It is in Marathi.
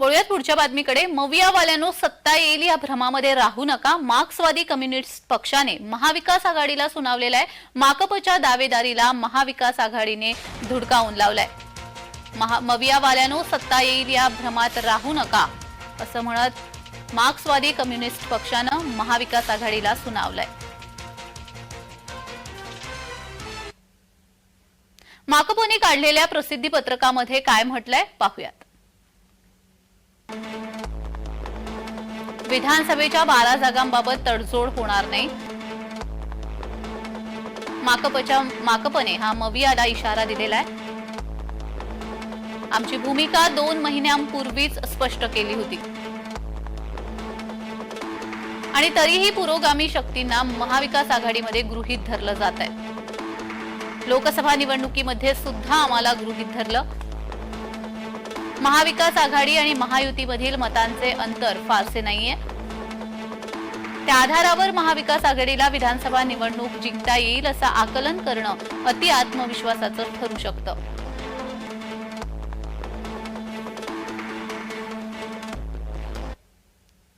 वळूयात पुढच्या बातमीकडे. मवियावाल्यानो सत्ता येईल या भ्रमामध्ये राहू नका. मार्क्सवादी कम्युनिस्ट पक्षाने महाविकास आघाडीला सुनावलेला आहे माकपच्या दावेदारीला महाविकास आघाडीने धुडकावून लावलाय. महा मवियावाल्यानो सत्ता येईल या भ्रमात राहू नका असं म्हणत मार्क्सवादी कम्युनिस्ट पक्षानं महाविकास आघाडीला सुनावलंय. माकपोने काढलेल्या प्रसिद्धी पत्रकामध्ये काय म्हटलंय? पाहूयात. विधानसभेच्या बारा जागांबाबत तडजोड होणार नाही. माकपच्या माकपने हा मवियाला इशारा दिलेला आहे. आमची भूमिका दोन महिन्यांपूर्वीच स्पष्ट केली होती. आणि तरीही पुरोगामी शक्तींना महाविकास आघाडीमध्ये गृहीत धरलं जात आहे. लोकसभा निवडणुकीमध्ये सुद्धा आम्हाला गृहीत धरलं. महाविकास आघाडी आणि महायुतीमधील मतांचे अंतर फारसे नाहीये. त्या आधारावर महाविकास आघाडीला विधानसभा निवडणूक जिंकता येईल असं आकलन करणं अति आत्मविश्वासाचं ठरू शकतं.